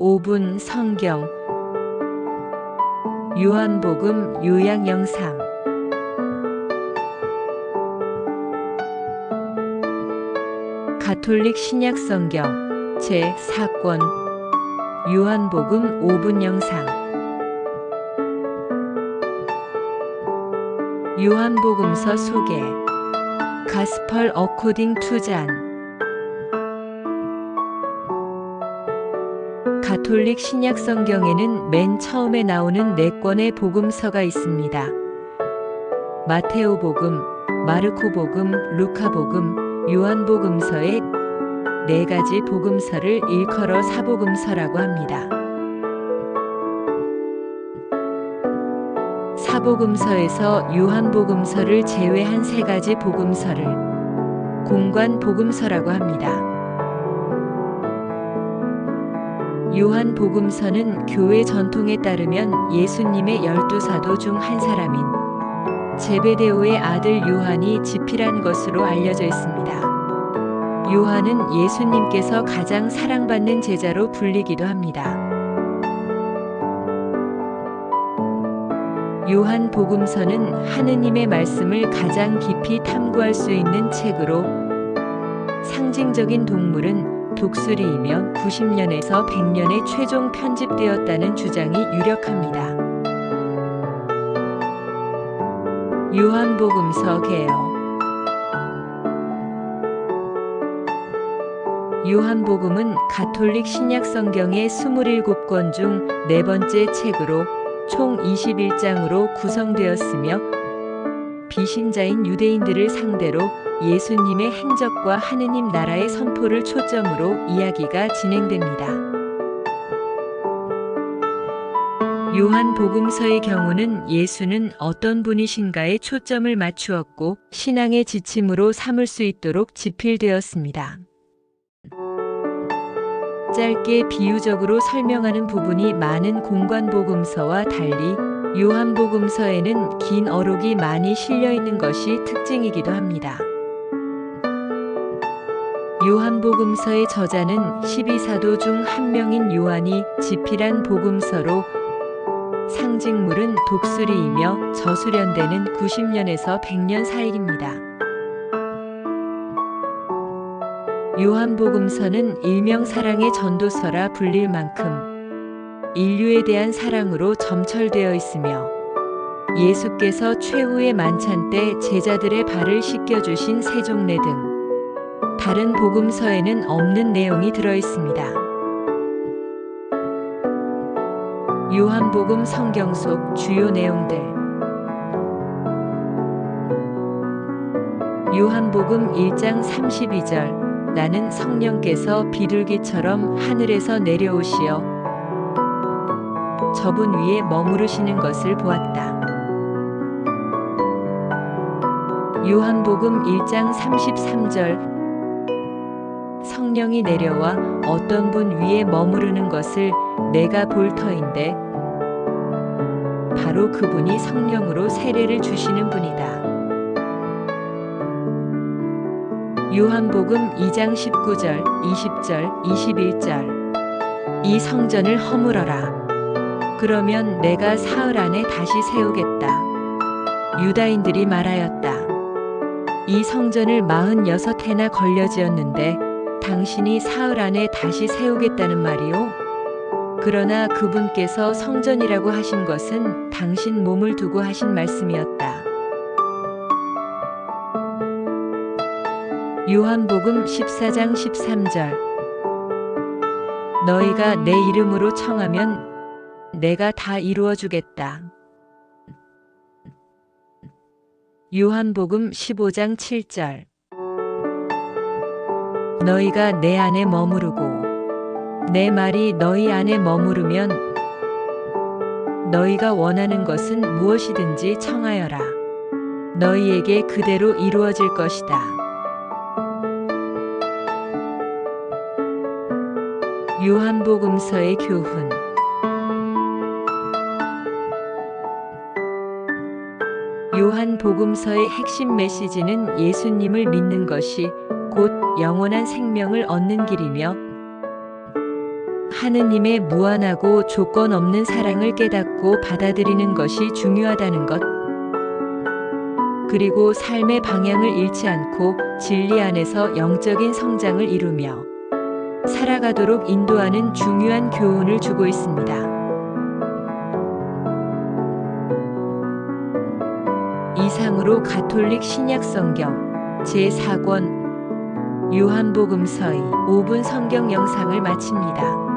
5분 성경. 요한복음 요약 영상. 가톨릭 신약 성경 제 4권. 요한복음 5분 영상. 요한복음서 소개. 가스펄 어코딩 투잔 가톨릭 신약 성경에는 맨 처음에 나오는 네 권의 복음서가 있습니다. 마테오 복음, 마르코 복음, 루카 복음, 요한 복음서의 네 가지 복음서를 일컬어 사복음서라고 합니다. 사복음서에서 요한 복음서를 제외한 세 가지 복음서를 공관 복음서라고 합니다. 요한 복음서는 교회 전통에 따르면 예수님의 열두 사도 중 한 사람인 제베데오의 아들 요한이 집필한 것으로 알려져 있습니다. 요한은 예수님께서 가장 사랑받는 제자로 불리기도 합니다. 요한 복음서는 하느님의 말씀을 가장 깊이 탐구할 수 있는 책으로 상징적인 동물은 독수리이며 90년에서 100년에 최종 편집되었다는 주장이 유력합니다. 요한복음서 개요 요한복음은 가톨릭 신약 성경의 27권 중 네 번째 책으로 총 21장으로 구성되었으며 비신자인 유대인들을 상대로 예수님의 행적과 하느님 나라의 선포를 초점으로 이야기가 진행됩니다. 요한 복음서의 경우는 예수는 어떤 분이신가에 초점을 맞추었고 신앙의 지침으로 삼을 수 있도록 집필되었습니다. 짧게 비유적으로 설명하는 부분이 많은 공관 복음서와 달리 요한 복음서에는 긴 어록이 많이 실려 있는 것이 특징이기도 합니다. 요한복음서의 저자는 12사도 중 한 명인 요한이 집필한 복음서로 상징물은 독수리이며 저수련되는 90년에서 100년 사이입니다. 요한복음서는 일명 사랑의 전도서라 불릴 만큼 인류에 대한 사랑으로 점철되어 있으며 예수께서 최후의 만찬 때 제자들의 발을 씻겨주신 세종례 등 다른 복음서에는 없는 내용이 들어 있습니다. 요한복음 성경 속 주요 내용들 요한복음 1장 32절 나는 성령께서 비둘기처럼 하늘에서 내려오시어 저분 위에 머무르시는 것을 보았다. 요한복음 1장 33절 성령이 내려와 어떤 분 위에 머무르는 것을 내가 볼 터인데 바로 그분이 성령으로 세례를 주시는 분이다. 요한복음 2장 19절, 20절, 21절 이 성전을 허물어라. 그러면 내가 사흘 안에 다시 세우겠다. 유다인들이 말하였다. 이 성전을 46해나 걸려 지었는데 당신이 사흘 안에 다시 세우겠다는 말이오? 그러나 그분께서 성전이라고 하신 것은 당신 몸을 두고 하신 말씀이었다. 요한복음 14장 13절 너희가 내 이름으로 청하면 내가 다 이루어 주겠다. 요한복음 15장 7절 너희가 내 안에 머무르고 내 말이 너희 안에 머무르면 너희가 원하는 것은 무엇이든지 청하여라. 너희에게 그대로 이루어질 것이다. 요한복음서의 교훈 요한 복음서의 핵심 메시지는 예수님을 믿는 것이 곧 영원한 생명을 얻는 길이며 하느님의 무한하고 조건 없는 사랑을 깨닫고 받아들이는 것이 중요하다는 것. 그리고 삶의 방향을 잃지 않고 진리 안에서 영적인 성장을 이루며 살아가도록 인도하는 중요한 교훈을 주고 있습니다. 이상으로 가톨릭 신약 성경 제4권 요한복음서의 5분 성경 영상을 마칩니다.